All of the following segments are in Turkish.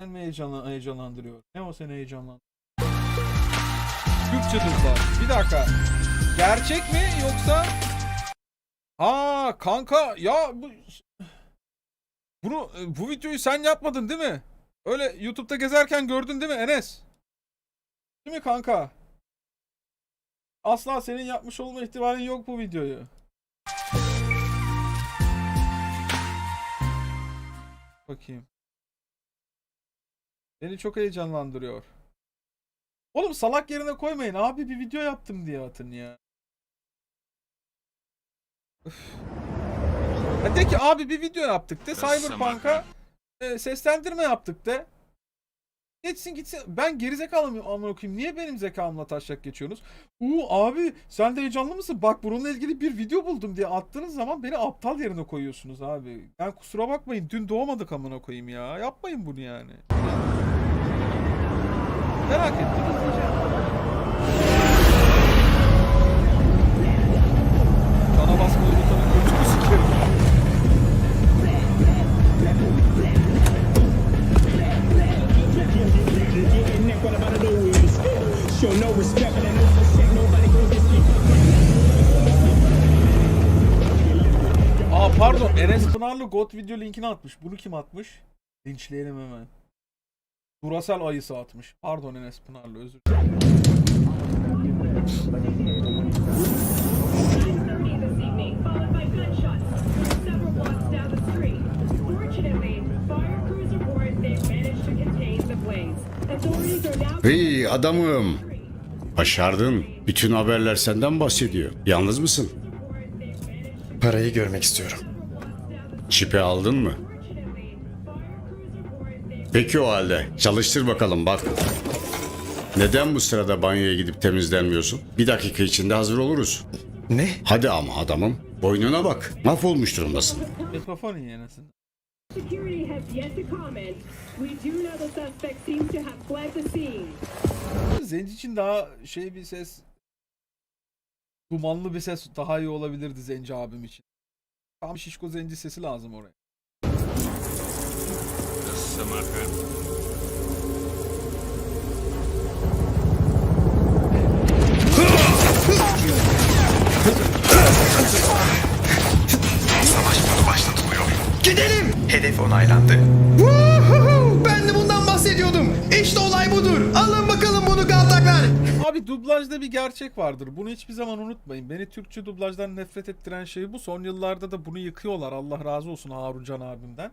Sen mi heyecanla, heyecanlandırıyor? Ne o seni heyecanlandırıyor? Türkçe dublaj. Bir dakika. Gerçek mi yoksa? Aa kanka ya bu bunu bu videoyu sen yapmadın değil mi? Öyle YouTube'da gezerken gördün değil mi Enes? Değil mi kanka? Asla senin yapmış olma ihtimalin yok bu videoyu. Bakayım. Beni çok heyecanlandırıyor. Oğlum salak yerine koymayın. Abi bir video yaptım diye atın ya. Üf. Ya de ki abi bir video yaptık de Cyberpunk'a e, seslendirme yaptık de. Geçsin gitsin. Ben gerizekalı mıyım amına okuyayım? Niye benim zekamla taşak geçiyorsunuz? Uuu abi sen de heyecanlı mısın? Bak bununla ilgili bir video buldum diye attığınız zaman beni aptal yerine koyuyorsunuz abi. Yani kusura bakmayın dün doğmadık amına koyayım ya. Yapmayın bunu yani. Merak ettim Aa pardon Enes Pınarlı God video linkini atmış. Bunu kim atmış? Linçleyelim hemen. Durasel ayısı atmış. Pardon Enes Pınarlı özür dilerim. 6:30 this evening, followed by gunshots several blocks down the street. Fortunately, fire crews report they managed to contain the blaze. Authorities are now İyi adamım. Başardın. Bütün haberler senden bahsediyor. Yalnız mısın? Parayı görmek istiyorum. Çipi aldın mı? Peki o halde çalıştır bakalım bak. Neden bu sırada banyoya gidip temizlenmiyorsun? Bir dakika içinde hazır oluruz. Ne? Hadi ama adamım. Boynuna bak. Mahvolmuş durumdasın. Mikrofon iyi Enes'in. security has yet to comment. We do know the suspect seems to have fled the scene. Zenci için daha şey bir ses dumanlı bir ses daha iyi olabilirdi Zenci abim için. Tam şişko zenci sesi lazım oraya. Gidelim. Hedef onaylandı. Woohoo! Ben de bundan bahsediyordum. İşte olay budur. Alın bakalım bunu galtaklar. Abi dublajda bir gerçek vardır. Bunu hiçbir zaman unutmayın. Beni Türkçe dublajdan nefret ettiren şey bu. Son yıllarda da bunu yıkıyorlar. Allah razı olsun Haruncan abimden.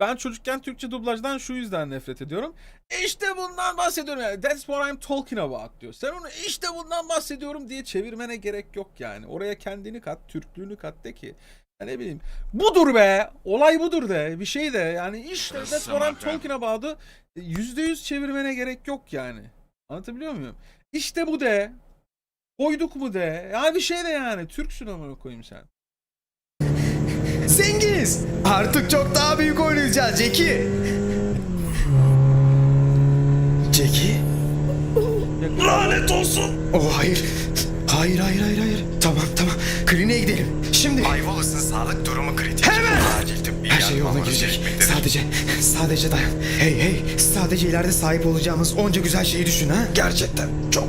Ben çocukken Türkçe dublajdan şu yüzden nefret ediyorum. İşte bundan bahsediyorum yani. That's what I'm talking about diyor. Sen onu işte bundan bahsediyorum diye çevirmene gerek yok yani. Oraya kendini kat, Türklüğünü kat de ki. Ya ne bileyim. Budur be. Olay budur de. Bir şey de. Yani işte that's what I'm talking about'u yüzde yüz çevirmene gerek yok yani. Anlatabiliyor muyum? İşte bu de. Koyduk mu de. Ya bir şey de yani. Türksün amına koyayım sen. Zenginiz. Artık çok daha büyük oynayacağız Jackie. Jackie? Lanet olsun. Oh hayır. Hayır hayır hayır hayır. Tamam tamam. Kliniğe gidelim. Şimdi. Ayvalık'ın sağlık durumu kritik. Hemen. Acil tıbbi Her şey yoluna girecek. Sadece, sadece dayan. Hey hey, sadece ileride sahip olacağımız onca güzel şeyi düşün ha. Gerçekten çok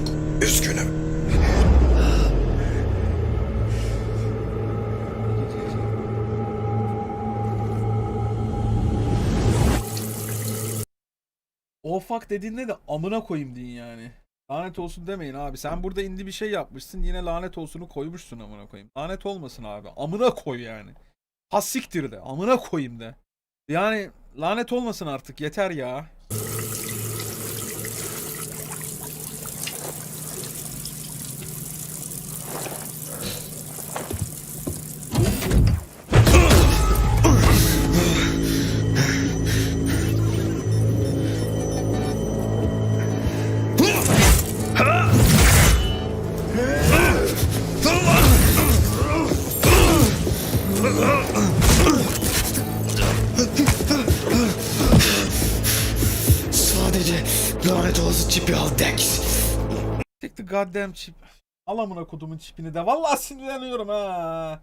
O ufak dediğinde de amına koyayım deyin yani. Lanet olsun demeyin abi. Sen burada indi bir şey yapmışsın. Yine lanet olsunu koymuşsun amına koyayım. Lanet olmasın abi. Amına koy yani. Hassiktir de. Amına koyayım de. Yani lanet olmasın artık. Yeter ya. Sadece lanet olası çipi al Dex. Tek the goddamn chip. Al amına kodumun çipini de. Vallahi sinirleniyorum ha.